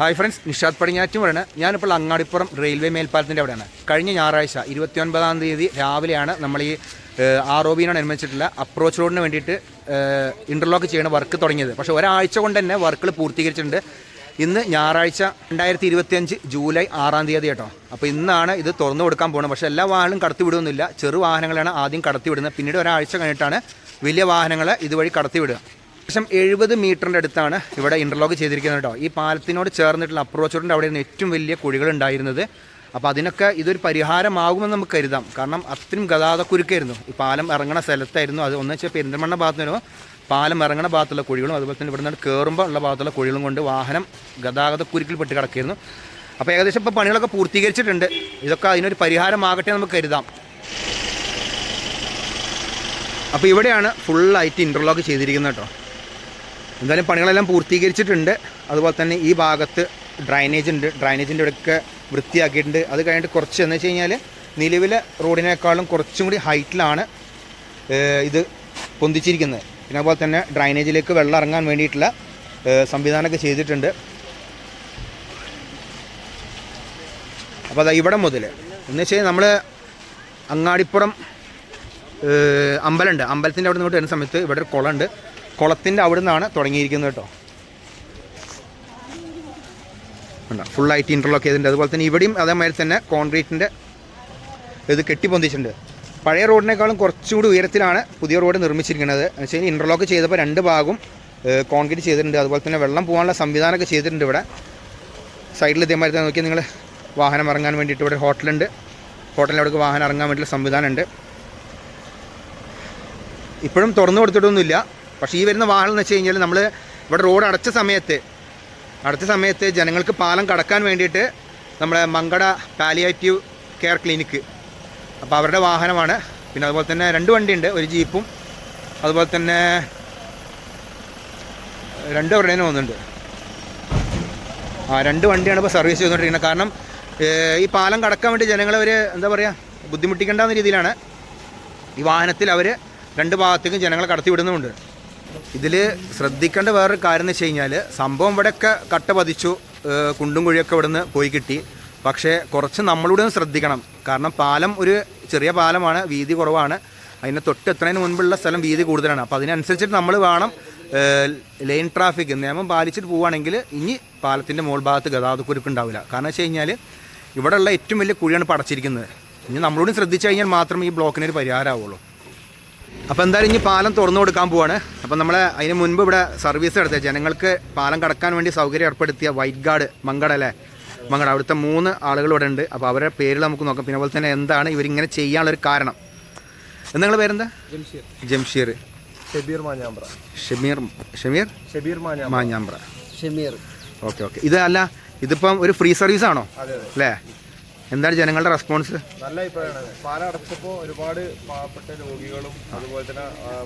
Hi friends Nishad പടിഞ്ഞാറ്റുമാണ് ഞാനിപ്പോൾ Angadipuram railway മേൽപ്പാലത്തിന്റെ അവിടെയാണ്. കഴിഞ്ഞ ഞായറാഴ്ച ഇരുപത്തിയൊൻപതാം തീയതി രാവിലെയാണ് നമ്മൾ ഈ ആർ ഒ ബിനോടനുബന്ധിച്ചിട്ടുള്ള അപ്രോച്ച് റോഡിന് വേണ്ടിയിട്ട് ഇന്റർലോക്ക് ചെയ്യണ വർക്ക് തുടങ്ങിയത്. പക്ഷേ ഒരാഴ്ച കൊണ്ട് തന്നെ വർക്കുകൾ പൂർത്തീകരിച്ചിട്ടുണ്ട്. ഇന്ന് ഞായറാഴ്ച രണ്ടായിരത്തി ഇരുപത്തിയഞ്ച് ജൂലൈ ആറാം തീയതി കേട്ടോ. അപ്പോൾ ഇന്നാണ് ഇത് തുറന്നു കൊടുക്കാൻ പോകുന്നത്. പക്ഷേ എല്ലാ വാഹനങ്ങളും കടത്തിവിടുന്നില്ല ചെറു വാഹനങ്ങളാണ് ആദ്യം കടത്തിവിടുന്നത് പിന്നീട് ഒരാഴ്ച കഴിഞ്ഞിട്ടാണ് വലിയ വാഹനങ്ങളെ ഇതുവഴി കടത്തി വിടുക. ഏകദേശം എഴുപത് മീറ്ററിന്റെ അടുത്താണ് ഇവിടെ ഇന്റർലോക്ക് ചെയ്തിരിക്കുന്നത് കേട്ടോ. ഈ പാലത്തിനോട് ചേർന്നിട്ടുള്ള അപ്രോച്ച് റോഡിന്റെ അവിടെയാണ് ഏറ്റവും വലിയ കുഴികൾ ഉണ്ടായിരുന്നത്. അപ്പോൾ അതിനൊക്കെ ഇതൊരു പരിഹാരമാകുമെന്ന് നമുക്ക് കരുതാം. കാരണം അത്രയും ഗതാഗതക്കുരുക്കായിരുന്നു. ഈ പാലം ഇറങ്ങണ സ്ഥലത്തായിരുന്നു അത്. ഒന്ന് വെച്ചാൽ പെരിന്തൽമണ്ണ ഭാഗത്ത് വരുമ്പോൾ പാലം ഇറങ്ങണ ഭാഗത്തുള്ള കുഴികളും അതുപോലെ തന്നെ ഇവിടെ നിന്ന് കയറുമ്പോൾ ഉള്ള ഭാഗത്തുള്ള കുഴികളും കൊണ്ട് വാഹനം ഗതാഗതക്കുരുക്കിൽ പെട്ട് കിടക്കായിരുന്നു. അപ്പോൾ ഏകദേശം ഇപ്പോൾ പണികളൊക്കെ പൂർത്തീകരിച്ചിട്ടുണ്ട്. ഇതൊക്കെ അതിനൊരു പരിഹാരമാകട്ടെ നമുക്ക് കരുതാം. അപ്പോൾ ഇവിടെയാണ് ഫുള്ളായിട്ട് ഇന്റർലോക്ക് ചെയ്തിരിക്കുന്നത് കേട്ടോ. എന്തായാലും പണികളെല്ലാം പൂർത്തീകരിച്ചിട്ടുണ്ട്. അതുപോലെ തന്നെ ഈ ഭാഗത്ത് ഡ്രൈനേജ് ഉണ്ട്. ഡ്രൈനേജിന്റെ ഇവിടെയൊക്കെ വൃത്തിയാക്കിയിട്ടുണ്ട്. അത് കഴിഞ്ഞിട്ട് കുറച്ച് എന്ന് വെച്ച് കഴിഞ്ഞാൽ നിലവിലെ റോഡിനേക്കാളും കുറച്ചും കൂടി ഹൈറ്റിലാണ് ഇത് പൊന്തിച്ചിരിക്കുന്നത്. പിന്നെ അതുപോലെ തന്നെ ഡ്രൈനേജിലേക്ക് വെള്ളം ഇറങ്ങാൻ വേണ്ടിയിട്ടുള്ള സംവിധാനമൊക്കെ ചെയ്തിട്ടുണ്ട്. അപ്പോൾ അതാ ഇവിടെ മുതൽ എന്ന് വെച്ച് നമ്മൾ അങ്ങാടിപ്പുറം അമ്പലമുണ്ട്. അമ്പലത്തിന്റെ അവിടെ നിന്ന് വരുന്ന സമയത്ത് ഇവിടെ ഒരു കുളമുണ്ട്. കുളത്തിന്റെ അവിടെ നിന്നാണ് തുടങ്ങിയിരിക്കുന്നത് കേട്ടോ. ഫുള്ളായിട്ട് ഇന്റർലോക്ക് ചെയ്തിട്ടുണ്ട്. അതുപോലെ തന്നെ ഇവിടെയും അതേമാതിരി തന്നെ കോൺക്രീറ്റിന്റെ ഇത് കെട്ടിപ്പൊന്തിച്ചിട്ടുണ്ട്. പഴയ റോഡിനേക്കാളും കുറച്ചുകൂടി ഉയരത്തിലാണ് പുതിയ റോഡ് നിർമ്മിച്ചിരിക്കുന്നത്. എന്ന് വെച്ച് ഇന്റർലോക്ക് ചെയ്തപ്പോൾ രണ്ട് ഭാഗവും കോൺക്രീറ്റ് ചെയ്തിട്ടുണ്ട്. അതുപോലെ തന്നെ വെള്ളം പോകാനുള്ള സംവിധാനമൊക്കെ ചെയ്തിട്ടുണ്ട് ഇവിടെ. സൈഡിൽ ഇതേമാതിരി തന്നെ നോക്കിയാൽ നിങ്ങൾ വാഹനം ഇറങ്ങാൻ വേണ്ടിയിട്ട് ഇവിടെ ഹോട്ടലുണ്ട്. ഹോട്ടലിൽ അവിടെ വാഹനം ഇറങ്ങാൻ വേണ്ടിയിട്ടുള്ള സംവിധാനമുണ്ട്. ഇപ്പോഴും തുറന്നു കൊടുത്തിട്ടൊന്നുമില്ല. പക്ഷേ ഈ വരുന്ന വാഹനം എന്ന് വെച്ച് കഴിഞ്ഞാൽ നമ്മൾ ഇവിടെ റോഡ് അടച്ച സമയത്ത് അടച്ച സമയത്ത് ജനങ്ങൾക്ക് പാലം കടക്കാൻ വേണ്ടിയിട്ട് നമ്മുടെ മങ്കട പാലിയേറ്റീവ് കെയർ ക്ലിനിക്ക് അപ്പോൾ അവരുടെ വാഹനമാണ്. പിന്നെ അതുപോലെ തന്നെ രണ്ട് വണ്ടിയുണ്ട് ഒരു ജീപ്പും. അതുപോലെ തന്നെ രണ്ട് അവരുടേനും ഒന്നുണ്ട് ആ രണ്ട് വണ്ടിയാണ് ഇപ്പോൾ സർവീസ് ചെയ്തുകൊണ്ടിരിക്കുന്നത്. കാരണം ഈ പാലം കടക്കാൻ വേണ്ടി ജനങ്ങളെ ഒരു എന്താ പറയുക ബുദ്ധിമുട്ടിക്കേണ്ടെന്ന രീതിയിലാണ്. ഈ വാഹനത്തിൽ അവർ രണ്ട് ഭാഗത്തേക്കും ജനങ്ങളെ കടത്തി വിടുന്നുമുണ്ട് ഇതിൽ ശ്രദ്ധിക്കേണ്ട വേറൊരു കാര്യം എന്ന് വെച്ച് കഴിഞ്ഞാൽ സംഭവം ഇവിടെയൊക്കെ കട്ട പതിച്ചു കുണ്ടും കുഴിയൊക്കെ ഇവിടുന്ന് പോയി കിട്ടി. പക്ഷേ കുറച്ച് നമ്മളിവിടെ ഒന്ന് ശ്രദ്ധിക്കണം. കാരണം പാലം ഒരു ചെറിയ പാലമാണ് വീതി കുറവാണ്. അതിനെ തൊട്ട് എത്തുന്നതിന് മുൻപുള്ള സ്ഥലം വീതി കൂടുതലാണ്. അപ്പോൾ അതിനനുസരിച്ചിട്ട് നമ്മൾ വേണം ലൈൻ ട്രാഫിക് നിയമം പാലിച്ചിട്ട് പോവുകയാണെങ്കിൽ ഇനി പാലത്തിന്റെ മുകൾ ഭാഗത്ത് ഗതാഗതക്കുരുക്ക് ഉണ്ടാവില്ല. കാരണം വെച്ച് കഴിഞ്ഞാൽ ഇവിടെയുള്ള ഏറ്റവും വലിയ കുഴിയാണ് പടച്ചിരിക്കുന്നത്. ഇനി നമ്മളോടും ശ്രദ്ധിച്ചു കഴിഞ്ഞാൽ മാത്രമേ ഈ ബ്ലോക്കിനൊരു പരിഹാരമാവുള്ളൂ. അപ്പോൾ എന്തായാലും ഇനി പാലം തുറന്നു കൊടുക്കാൻ പോവാണ്. അപ്പോൾ നമ്മൾ അതിന് മുൻപ് ഇവിടെ സർവീസ് നടത്തിയ ജനങ്ങൾക്ക് പാലം കടക്കാൻ വേണ്ടി സൗകര്യം ഏർപ്പെടുത്തിയ വൈറ്റ് ഗാർഡ് മങ്കട അല്ലേ? മങ്കട അവിടുത്തെ മൂന്ന് ആളുകൾ ഇവിടെ ഉണ്ട്. അപ്പോൾ അവരുടെ പേരിൽ നമുക്ക് നോക്കാം. പിന്നെ അതുപോലെ തന്നെ എന്താണ് ഇവരിങ്ങനെ ചെയ്യാനുള്ളൊരു കാരണം. നിങ്ങളുടെ പേരെന്താ? ജംഷീർ. ജംഷീർ. ഷബീർ മാഞ്ഞാമ്പ്ര. ഷമീർ ഷമീർ? ഷബീർ മാഞ്ഞാമ്പ്ര. ഷമീർ. Okay okay. ഇത് അല്ല ഇതിപ്പം ഒരു ഫ്രീ സർവീസ് ആണോ അതെ അതെ. അല്ലേ? എന്താണ് ജനങ്ങളുടെ റെസ്പോൺസ് നല്ല അഭിപ്രായമാണ്. പാലം അടച്ചപ്പോൾ ഒരുപാട് പാവപ്പെട്ട രോഗികളും അതുപോലെ തന്നെ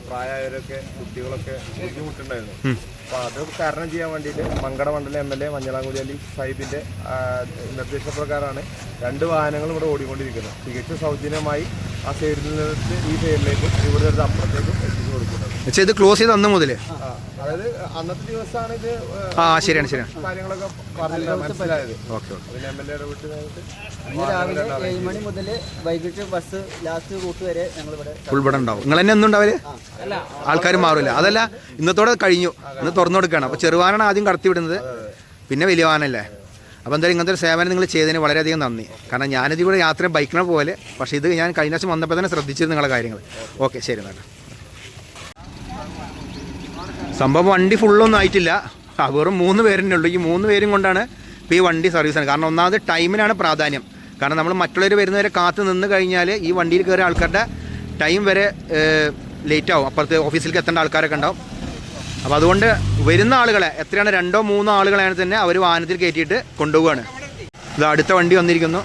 പ്രായമായവരൊക്കെ കുട്ടികളൊക്കെ ബുദ്ധിമുട്ടുണ്ടായിരുന്നു. അപ്പൊ അത് തരണം ചെയ്യാൻ വേണ്ടിയിട്ട് മങ്കട മണ്ഡലം M L A Manjalamkuzhi Ali സാഹിബിന്റെ നിർദ്ദേശപ്രകാരമാണ് രണ്ട് വാഹനങ്ങൾ ഇവിടെ ഓടിക്കൊണ്ടിരിക്കുന്നത്. തികച്ചും സൗജന്യമായി ആ സൈഡിൽ നിന്ന് ഈ സൈഡിലേക്കും ഇവിടെ അപ്പുറത്തേക്കും എത്തിച്ചു കൊടുക്കുന്നത്. ഇത് ക്ലോസ് ചെയ്ത് അന്ന് മുതൽ ആ, അതായത് അന്നത്തെ ദിവസമാണ് ഇത് ആ ശരിയാണ് ശരിയാണ്. കാര്യങ്ങളൊക്കെ പറഞ്ഞിട്ട് മനസ്സിലായത്. Okay okay. അതിന് എം എൽ എയുടെ ഇന്ന് രാവിലെ ഏഴ് മണി മുതൽ വൈകിട്ട് ബസ് ലാസ്റ്റ് റൂട്ട് വരെ ഞങ്ങളിവിടെ ഫുൾ ഇവിടെ ഉണ്ടാവും. നിങ്ങൾ തന്നെ ഒന്നും ഉണ്ടാവില്ലേ ആൾക്കാർ മാറില്ല അതല്ല ഇന്നത്തോടെ കഴിഞ്ഞു. ഇന്ന് തുറന്നു കൊടുക്കുകയാണ്. അപ്പോൾ ചെറുവാനാണ് ആദ്യം കടത്തി വിടുന്നത്. പിന്നെ വലിയ വാനല്ലേ? അപ്പോൾ എന്തായാലും ഇങ്ങനത്തെ ഒരു സേവനം നിങ്ങൾ ചെയ്തതിന് വളരെയധികം നന്ദി. കാരണം ഞാനിതിവിടെ യാത്ര ബൈക്കിനെ പോലെ പക്ഷേ ഇത് ഞാൻ കഴിഞ്ഞ ദിവസം വന്നപ്പോൾ തന്നെ ശ്രദ്ധിച്ചിരുന്നു നിങ്ങളെ കാര്യങ്ങൾ. ഓക്കെ ശരി എന്നാൽ സംഭവം വണ്ടി ഫുള്ളൊന്നും ആയിട്ടില്ല. വെറും മൂന്ന് പേരിനെ ഉള്ളൂ. ഈ മൂന്ന് പേരും കൊണ്ടാണ് ഇപ്പോൾ ഈ വണ്ടി സർവീസാണ് കാരണം ഒന്നാമത് ടൈമിനാണ് പ്രാധാന്യം. കാരണം നമ്മൾ മറ്റുള്ളവർ വരുന്നവരെ കാത്ത് നിന്ന് കഴിഞ്ഞാൽ ഈ വണ്ടിയിൽ കയറിയ ആൾക്കാരുടെ ടൈം വരെ ലേറ്റ് ആവും അപ്പുറത്ത് ഓഫീസിലേക്ക് എത്തേണ്ട ആൾക്കാരൊക്കെ ഉണ്ടാവും. അപ്പോൾ അതുകൊണ്ട് വരുന്ന ആളുകളെ എത്രയാണ് രണ്ടോ മൂന്നോ ആളുകളെയാണ് തന്നെ അവർ വാഹനത്തിൽ കയറ്റിയിട്ട് കൊണ്ടുപോവുകയാണ് ഇത് അടുത്ത വണ്ടി വന്നിരിക്കുന്നു.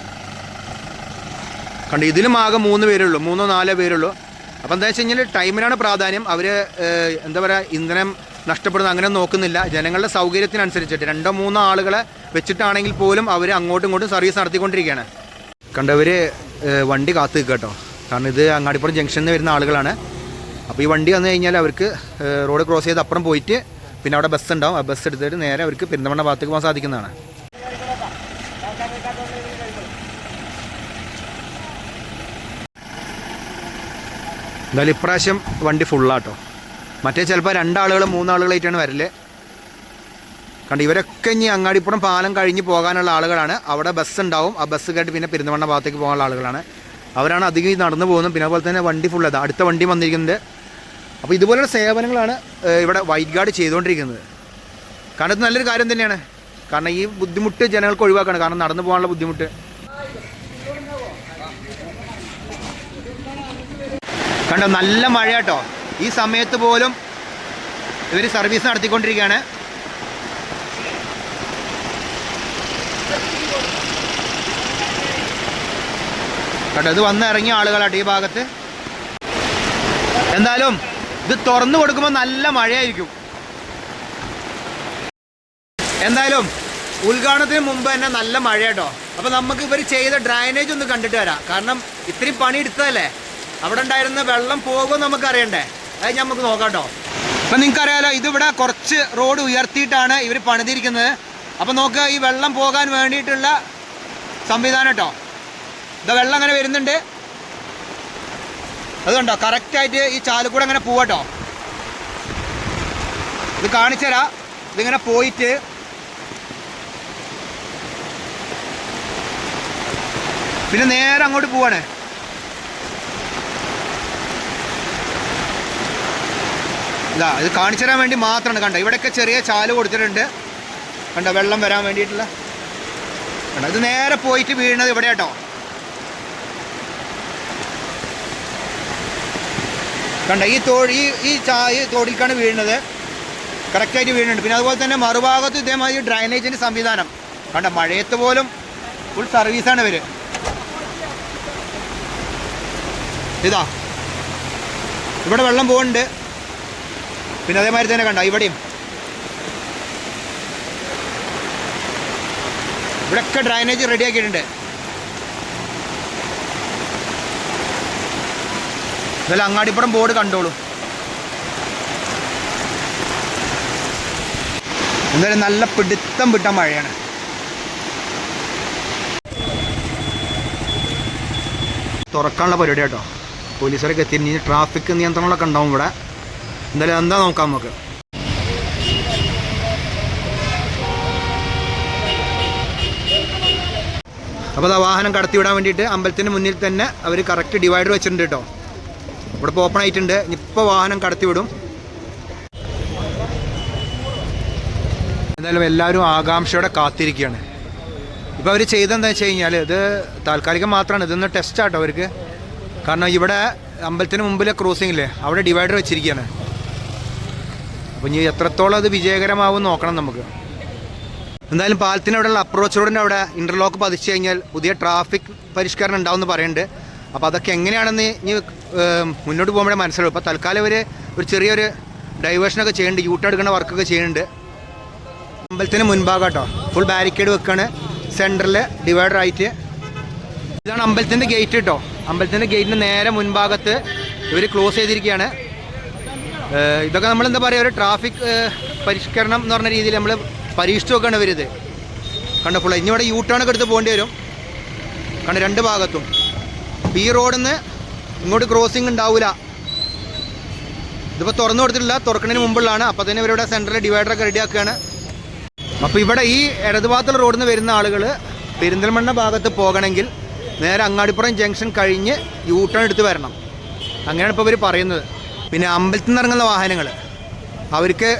കണ്ട് ഇതിലും ആകെ മൂന്ന് പേരുള്ളൂ മൂന്നോ നാലോ പേരുള്ളൂ അപ്പോൾ എന്താ വെച്ച് കഴിഞ്ഞാൽ ടൈമിനാണ് പ്രാധാന്യം. അവർ എന്താ പറയുക ഇന്ധനം നഷ്ടപ്പെടുന്ന അങ്ങനെ നോക്കുന്നില്ല. ജനങ്ങളുടെ സൗകര്യത്തിനനുസരിച്ചിട്ട് രണ്ടോ മൂന്നോ ആളുകളെ വെച്ചിട്ടാണെങ്കിൽ പോലും അവർ അങ്ങോട്ടും ഇങ്ങോട്ടും സർവീസ് നടത്തിക്കൊണ്ടിരിക്കുകയാണ്. കണ്ടവർ വണ്ടി കാത്തു നിൽക്കുക കേട്ടോ. കാരണം ഇത് അങ്ങാടിപ്പുറം ജംഗ്ഷനിൽ നിന്ന് വരുന്ന ആളുകളാണ്. അപ്പോൾ ഈ വണ്ടി വന്നു കഴിഞ്ഞാൽ അവർക്ക് റോഡ് ക്രോസ് ചെയ്ത് അപ്പുറം പോയിട്ട് പിന്നെ അവിടെ ബസ് ഉണ്ടാവും. ആ ബസ് എടുത്തിട്ട് നേരെ അവർക്ക് പെരിന്തമണ്ണ ഭാഗത്തേക്ക് പോകാൻ സാധിക്കുന്നതാണ്. എന്തായാലും ഇപ്രാവശ്യം വണ്ടി ഫുള്ളാട്ടോ മറ്റേ ചിലപ്പോൾ രണ്ടാളുകൾ മൂന്നാളുകളായിട്ടാണ് വരൽ. കണ്ട് ഇവരൊക്കെ ഇനി അങ്ങാടിപ്പുറം പാലം കഴിഞ്ഞ് പോകാനുള്ള ആളുകളാണ്. അവിടെ ബസ് ഉണ്ടാവും. ആ ബസ് കേട്ട് പിന്നെ പെരുന്തമണ്ണ ഭാഗത്തേക്ക് പോകാനുള്ള ആളുകളാണ്. അവരാണ് അധികം നടന്നു പോകുന്നത്. പിന്നെ അതുപോലെ തന്നെ വണ്ടി അതാ അടുത്ത വണ്ടി വന്നിരിക്കുന്നത് അപ്പോൾ ഇതുപോലുള്ള സേവനങ്ങളാണ് ഇവിടെ വൈറ്റ് ഗാർഡ് ചെയ്തുകൊണ്ടിരിക്കുന്നത്. കാരണം ഇത് നല്ലൊരു കാര്യം തന്നെയാണ്. കാരണം ഈ ബുദ്ധിമുട്ട് ജനങ്ങൾക്ക് ഒഴിവാക്കണം. കാരണം നടന്നു പോകാനുള്ള ബുദ്ധിമുട്ട്. കണ്ടോ നല്ല മഴ കേട്ടോ ഈ സമയത്ത് പോലും ഇവർ സർവീസ് നടത്തിക്കൊണ്ടിരിക്കുകയാണ്. കേട്ടോ ഇത് വന്നിറങ്ങിയ ആളുകളാട്ടോ ഈ ഭാഗത്ത്. എന്തായാലും ഇത് തുറന്നു കൊടുക്കുമ്പോൾ നല്ല മഴയായിരിക്കും. എന്തായാലും ഉദ്ഘാടനത്തിന് മുമ്പ് തന്നെ നല്ല മഴ കേട്ടോ അപ്പോൾ നമുക്ക് ഇവർ ചെയ്ത ഡ്രൈനേജ് ഒന്ന് കണ്ടിട്ട് വരാം. കാരണം ഇത്രയും പണി എടുത്തതല്ലേ അവിടെ ഉണ്ടായിരുന്ന വെള്ളം പോകും നമുക്ക് അറിയണ്ടേ അത് നമുക്ക് നോക്കാം കേട്ടോ അപ്പം നിങ്ങൾക്കറിയാലോ ഇതിവിടെ കുറച്ച് റോഡ് ഉയർത്തിയിട്ടാണ് ഇവർ പണിതിരിക്കുന്നത്. അപ്പം നോക്കുക ഈ വെള്ളം പോകാൻ വേണ്ടിയിട്ടുള്ള സംവിധാനം കേട്ടോ ഇതാ വെള്ളം അങ്ങനെ വരുന്നുണ്ട്. അതുകൊണ്ടോ കറക്റ്റായിട്ട് ഈ ചാലുകൂടെ അങ്ങനെ പോവാട്ടോ ഇത് കാണിച്ചരാ ഇതിങ്ങനെ പോയിട്ട് പിന്നെ നേരെ അങ്ങോട്ട് പോവാണ്. ഇതാ ഇത് കാണിച്ചു തരാൻ വേണ്ടി മാത്രമാണ്. കണ്ടോ ഇവിടെയൊക്കെ ചെറിയ ചാൽ കൊടുത്തിട്ടുണ്ട്. കണ്ടോ വെള്ളം വരാൻ വേണ്ടിയിട്ടുള്ള. കണ്ടോ ഇത് നേരെ പോയിട്ട് വീഴുന്നത് ഇവിടെ കേട്ടോ. കണ്ട ഈ തോഴി ഈ ഈ ചാ ഈ വീഴുന്നത്. കറക്റ്റായിട്ട് വീഴുന്നുണ്ട്. പിന്നെ അതുപോലെ തന്നെ മറുഭാഗത്ത് ഇതേമാതിരി ഡ്രൈനേജിന്റെ സംവിധാനം. കണ്ട മഴയത്ത് പോലും ഫുൾ സർവീസാണ് ഇവർ ഇതാ. ഇവിടെ വെള്ളം പോകുന്നുണ്ട് പിന്നെ അതേമാതിരി തന്നെ കണ്ട ഇവിടെയും. ഇവിടെയൊക്കെ ഡ്രൈനേജ് റെഡിയാക്കിയിട്ടുണ്ട് ഇതെല്ലാം അങ്ങാടിപ്പുറം ബോർഡ് കണ്ടോളൂ. എന്തായാലും നല്ല പിടുത്തം വിട്ട മഴയാണ്. തുറക്കാനുള്ള പരിപാടി കേട്ടോ. പോലീസുകാരൊക്കെ എത്തി. ട്രാഫിക് നിയന്ത്രണങ്ങളൊക്കെ ഉണ്ടാവും ഇവിടെ. എന്തായാലും എന്താ നോക്കാം നമുക്ക്. അപ്പോൾ ആ വാഹനം കടത്തിവിടാൻ വേണ്ടിയിട്ട് അമ്പലത്തിന് മുന്നിൽ തന്നെ അവർ കറക്റ്റ് ഡിവൈഡർ വെച്ചിട്ടുണ്ട് കേട്ടോ. ഇവിടെ ഇപ്പോൾ ഓപ്പൺ ആയിട്ടുണ്ട്. ഇപ്പോൾ വാഹനം കടത്തിവിടും. എന്തായാലും എല്ലാവരും ആകാംക്ഷയോടെ കാത്തിരിക്കുകയാണ്. ഇപ്പോൾ അവർ ചെയ്തെന്താ വെച്ച് കഴിഞ്ഞാൽ ഇത് താൽക്കാലികം മാത്രമാണ്. ഇതൊന്ന് ടെസ്റ്റ് ആട്ടോ അവർക്ക്. കാരണം ഇവിടെ അമ്പലത്തിന് മുമ്പിലെ ക്രോസിംഗ് ഇല്ലേ അവിടെ ഡിവൈഡർ വെച്ചിരിക്കുകയാണ്. അപ്പോൾ ഇനി എത്രത്തോളം അത് വിജയകരമാവും നോക്കണം നമുക്ക്. എന്തായാലും പാലത്തിന് അവിടെയുള്ള അപ്രോച്ച് റോഡിന്റെ അവിടെ ഇന്റർലോക്ക് പതിച്ചു കഴിഞ്ഞാൽ പുതിയ ട്രാഫിക് പരിഷ്കരണം ഉണ്ടാവും എന്ന് പറയുന്നുണ്ട്. അപ്പോൾ അതൊക്കെ എങ്ങനെയാണെന്ന് ഇനി മുന്നോട്ട് പോകുമ്പോഴേ മനസ്സിലാവും. ഇപ്പോൾ തൽക്കാലം ഒരു ഒരു ചെറിയൊരു ഡൈവേഷനൊക്കെ ചെയ്യുന്നുണ്ട്. യൂട്ട് എടുക്കുന്ന വർക്കൊക്കെ ചെയ്യുന്നുണ്ട്. അമ്പലത്തിന് മുൻഭാഗം കേട്ടോ ഫുൾ ബാരിക്കേഡ് വെക്കാണ്. സെന്ററിൽ ഡിവൈഡർ ആയിട്ട്. ഇതാണ് അമ്പലത്തിന്റെ ഗേറ്റ് കേട്ടോ അമ്പലത്തിന്റെ ഗേറ്റിന്റെ നേരെ മുൻഭാഗത്ത് ഇവർ ക്ലോസ് ചെയ്തിരിക്കുകയാണ്. ഇതൊക്കെ നമ്മൾ എന്താ പറയുക ഒരു ട്രാഫിക് പരിഷ്കരണം എന്ന് പറഞ്ഞ രീതിയിൽ നമ്മൾ പരീക്ഷിച്ച് നോക്കുകയാണ് ഇവരിത്. കണ്ടോ ഫുള്ള ഇനി ഇവിടെ യൂ ടേൺ ഒക്കെ എടുത്ത് പോകേണ്ടി വരും. കണ്ട രണ്ട് ഭാഗത്തും. ബി റോഡിൽ നിന്ന് ഇങ്ങോട്ട് ക്രോസിംഗ് ഉണ്ടാവില്ല ഇതിപ്പോൾ തുറന്നു കൊടുത്തിട്ടില്ല തുറക്കുന്നതിന് മുമ്പുള്ളതാണ്. അപ്പോൾ തന്നെ ഇവരിവിടെ സെന്ററിൽ ഡിവൈഡറൊക്കെ റെഡിയാക്കുകയാണ് അപ്പോൾ ഇവിടെ ഈ ഇടതുഭാഗത്തുള്ള റോഡിൽ നിന്ന് വരുന്ന ആളുകൾ പെരിന്തൽമണ്ണ ഭാഗത്ത് പോകണമെങ്കിൽ നേരെ അങ്ങാടിപ്പുറം ജംഗ്ഷൻ കഴിഞ്ഞ് യൂ ടേൺ എടുത്ത് വരണം. അങ്ങനെയാണ് ഇപ്പോൾ ഇവർ പറയുന്നത്. പിന്നെ അമ്പലത്തിൽ നിന്ന് ഇറങ്ങുന്ന വാഹനങ്ങൾ. അവർക്ക്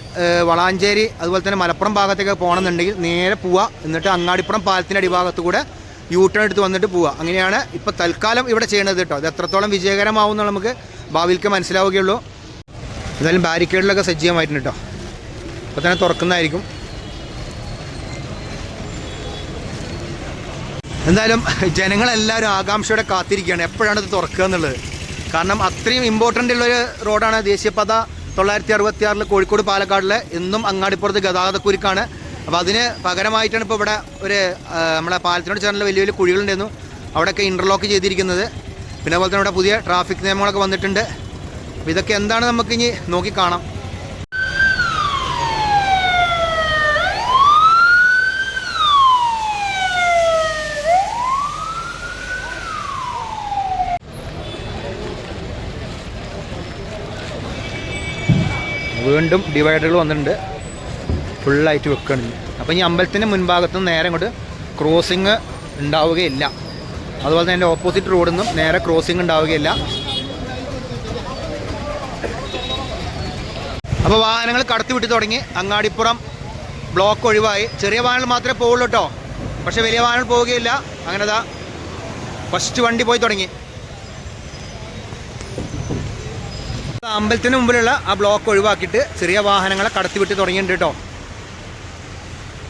വളാഞ്ചേരി അതുപോലെ തന്നെ മലപ്പുറം ഭാഗത്തേക്ക് പോകണമെന്നുണ്ടെങ്കിൽ നേരെ പോവുക. എന്നിട്ട് അങ്ങാടിപ്പുറം പാലത്തിന്റെ അടിഭാഗത്ത് കൂടെ യൂ ടേൺ എടുത്ത് വന്നിട്ട് പോവുക. അങ്ങനെയാണ് ഇപ്പോൾ തൽക്കാലം ഇവിടെ ചെയ്യണത് കേട്ടോ. അത് എത്രത്തോളം വിജയകരമാവും എന്ന് നമുക്ക് ഭാവിയിലേക്ക് മനസ്സിലാവുകയുള്ളൂ. എന്തായാലും ബാരിക്കേഡിലൊക്കെ സജ്ജീയമായിട്ടുണ്ട് കേട്ടോ. അപ്പോൾ തന്നെ തുറക്കുന്നതായിരിക്കും. എന്തായാലും ജനങ്ങളെല്ലാവരും ആകാംക്ഷയോടെ കാത്തിരിക്കുകയാണ്. എപ്പോഴാണ് ഇത് തുറക്കുക എന്നുള്ളത്? കാരണം അത്രയും ഇമ്പോർട്ടന്റ് ഉള്ളൊരു റോഡാണ് ദേശീയപാത തൊള്ളായിരത്തി അറുപത്തി ആറിൽ കോഴിക്കോട് പാലക്കാടിലെ എന്നും അങ്ങാടിപ്പുറത്ത് ഗതാഗതക്കുരുക്കാണ്. അപ്പോൾ അതിന് പകരമായിട്ടാണ് ഇപ്പോൾ ഇവിടെ ഒരു നമ്മളെ പാലത്തിനോട് ചേർന്നുള്ള വലിയ വലിയ കുഴികളുണ്ടായിരുന്നു. അവിടെയൊക്കെ ഇന്റർലോക്ക് ചെയ്തിരിക്കുന്നത്. പിന്നെ അതുപോലെ തന്നെ ഇവിടെ പുതിയ ട്രാഫിക് നിയമങ്ങളൊക്കെ വന്നിട്ടുണ്ട്. അപ്പോൾ ഇതൊക്കെ എന്താണ് നമുക്കിനി നോക്കി കാണാം. വീണ്ടും ഡിവൈഡറുകൾ വന്നിട്ടുണ്ട്. ഫുള്ളായിട്ട് വെക്കണം. അപ്പോൾ ഈ അമ്പലത്തിന്റെ മുൻഭാഗത്ത് നിന്ന് നേരെ ഇങ്ങോട്ട് ക്രോസിങ് ഉണ്ടാവുകയില്ല. അതുപോലെ തന്നെ എന്റെ ഓപ്പോസിറ്റ് റോഡിൽ നിന്നും നേരെ ക്രോസിങ് ഉണ്ടാവുകയില്ല. അപ്പോൾ വാഹനങ്ങൾ കടത്തി വിട്ടു തുടങ്ങി. അങ്ങാടിപ്പുറം ബ്ലോക്ക് ഒഴിവായി. ചെറിയ വാഹനങ്ങൾ മാത്രമേ പോവുള്ളൂ കേട്ടോ. പക്ഷേ വലിയ വാഹനങ്ങൾ പോവുകയില്ല. അങ്ങനെ ഫസ്റ്റ് വണ്ടി പോയി തുടങ്ങി. അമ്പലത്തിന് മുമ്പിലുള്ള ആ ബ്ലോക്ക് ഒഴിവാക്കിയിട്ട് ചെറിയ വാഹനങ്ങളെ കടത്തിവിട്ട് തുടങ്ങിയിട്ടുണ്ട് കേട്ടോ.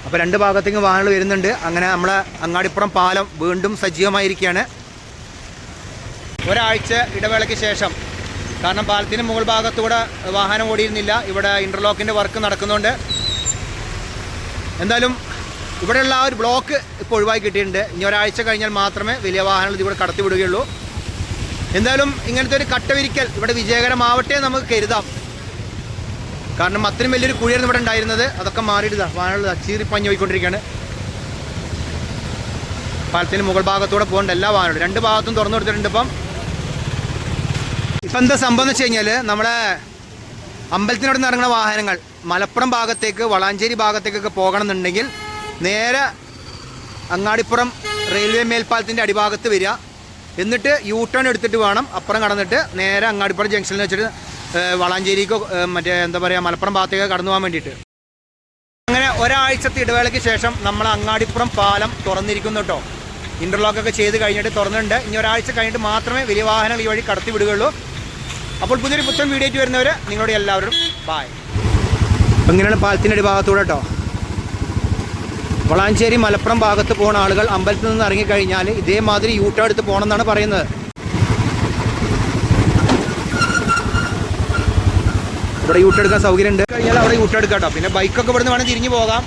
അപ്പോൾ രണ്ട് ഭാഗത്തേക്ക് വാഹനങ്ങൾ വരുന്നുണ്ട്. അങ്ങനെ നമ്മളെ അങ്ങാടിപ്പുറം പാലം വീണ്ടും സജീവമായിരിക്കുകയാണ്. ഒരാഴ്ച ഇടവേളയ്ക്ക് ശേഷം കാരണം പാലത്തിന് മുകൾ ഭാഗത്തൂടെ വാഹനം ഓടിയിരുന്നില്ല. ഇവിടെ ഇന്റർലോക്കിന്റെ വർക്ക് നടക്കുന്നുണ്ട്. എന്തായാലും ഇവിടെയുള്ള ആ ഒരു ബ്ലോക്ക് ഇപ്പോൾ ഒഴിവാക്കി കിട്ടിയിട്ടുണ്ട്. ഇനി ഒരാഴ്ച കഴിഞ്ഞാൽ മാത്രമേ വലിയ വാഹനങ്ങൾ ഇതിവിടെ കടത്തി വിടുകയുള്ളൂ എന്തായാലും ഇങ്ങനത്തെ ഒരു കട്ടവിരിക്കൽ ഇവിടെ വിജയകരമാവട്ടെ നമുക്ക് കരുതാം. കാരണം അത്രയും വലിയൊരു കുഴിയായിരുന്നു ഇവിടെ ഉണ്ടായിരുന്നത്. അതൊക്കെ മാറിയിട്ടാ വാഹനങ്ങൾ ചീറിപ്പഞ്ഞ് പോയിക്കൊണ്ടിരിക്കുകയാണ്. പാലത്തിന് മുകൾ ഭാഗത്തൂടെ പോകേണ്ട എല്ലാ വാഹനങ്ങളും രണ്ട് ഭാഗത്തും തുറന്നു കൊടുത്തിട്ടുണ്ട് ഇപ്പം. എന്താ സംഭവം എന്ന് വെച്ച് കഴിഞ്ഞാൽ നമ്മുടെ അമ്പലത്തിനോട് ഇറങ്ങുന്ന വാഹനങ്ങൾ മലപ്പുറം ഭാഗത്തേക്ക് വളാഞ്ചേരി ഭാഗത്തേക്കൊക്കെ പോകണമെന്നുണ്ടെങ്കിൽ നേരെ അങ്ങാടിപ്പുറം റെയിൽവേ മേൽപ്പാലത്തിന്റെ അടിഭാഗത്ത് വരിക. എന്നിട്ട് യൂ ടേൺ എടുത്തിട്ട് വേണം. അപ്പുറം കടന്നിട്ട് നേരെ അങ്ങാടിപ്പുറം ജംഗ്ഷനിൽ വെച്ചിട്ട് വളാഞ്ചേരിക്കോ മറ്റേ എന്താ പറയുക മലപ്പുറം ഭാഗത്തേക്ക് കടന്നു പോകാൻ വേണ്ടിയിട്ട്. അങ്ങനെ ഒരാഴ്ചത്തെ ഇടവേളയ്ക്ക് ശേഷം നമ്മൾ അങ്ങാടിപ്പുറം പാലം തുറന്നിരിക്കുന്നു കേട്ടോ ഇന്റർലോക്കൊക്കെ ചെയ്ത് കഴിഞ്ഞിട്ട് തുറന്നിട്ടുണ്ട്. ഇനി ഒരാഴ്ച കഴിഞ്ഞിട്ട് മാത്രമേ വലിയ വാഹനങ്ങൾ ഈ വഴി കടത്തി വിടുകയുള്ളൂ. അപ്പോൾ പുതിയൊരു പുത്തൻ വീഡിയോ ആയിട്ട് വരുന്നവർ നിങ്ങളോട് എല്ലാവരും ബായ് ഇങ്ങനെയാണ് പാലത്തിന്റെ അടിഭാഗത്തൂടെ കേട്ടോ വളാഞ്ചേരി മലപ്പുറം ഭാഗത്ത് പോകുന്ന ആളുകൾ അമ്പലത്തിൽ നിന്ന് ഇറങ്ങിക്കഴിഞ്ഞാൽ ഇതേമാതിരി യൂട്ടേൺ എടുത്ത് പോകണമെന്നാണ് പറയുന്നത്. ഇവിടെ യൂട്ടേൺ എടുക്കാൻ സൗകര്യം ഉണ്ട് കഴിഞ്ഞാൽ അവിടെ യൂട്ടേൺ എടുക്കാം കേട്ടോ. പിന്നെ ബൈക്കൊക്കെ ഇവിടുന്ന് വേണമെങ്കിൽ തിരിഞ്ഞു പോകാം.